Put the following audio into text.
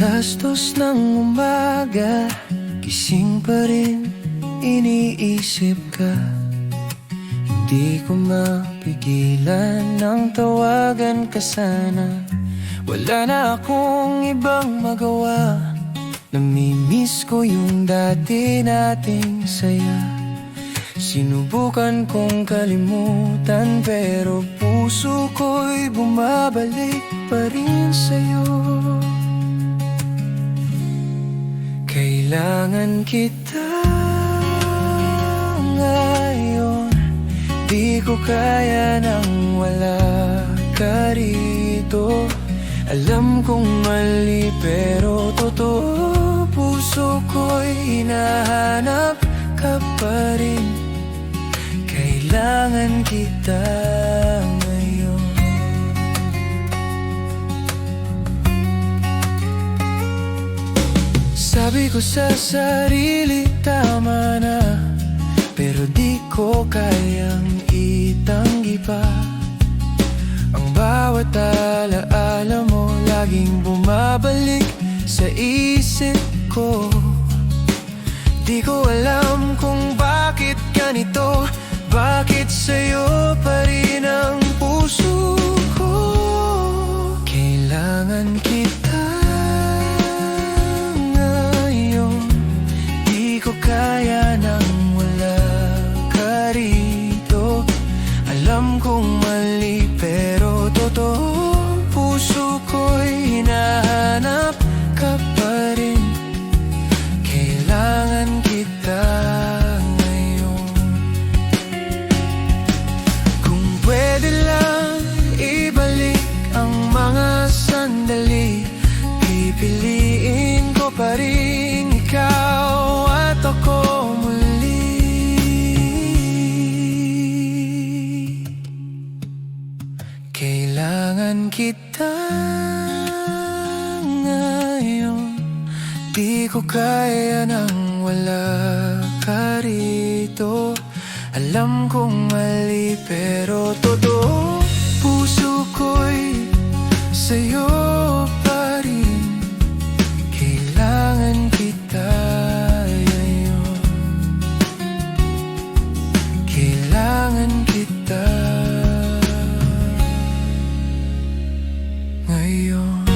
Pagdatos ng umaga Gising pa rin Iniisip ka. Hindi ko mapigilan Nang tawagan ka sana. Wala na akong ibang magawa. Namimiss ko yung dati nating saya. Sinubukan kong kalimutan Pero puso ko'y bumabalik pa rin sa'yo Kailangan kita ngayon. Di ko kaya nang wala ka rito. Alam kong mali pero totoo Puso ko'y hinahanap ka pa rin. Kailangan kita Sabi ko sa sarili tama na. Pero di ko kayang itanggi pa. Ang bawat alaala mo Laging bumabalik sa isip ko. Di ko alam kung bakit ganito Bakit sa'yo pa rin Alam mali pero totoo Puso ko'y hinahanap ka pa rin. Kailangan kita ngayon. Kung pwede lang ibalik ang mga sandali Pipiliin ko pa rin kita ngayon. Di ko kaya nang wala ka rito. Alam kong mali pero totoo Puso ko'y sa'yo pa rin. Kailangan kita ngayon. Kailangan kita yo.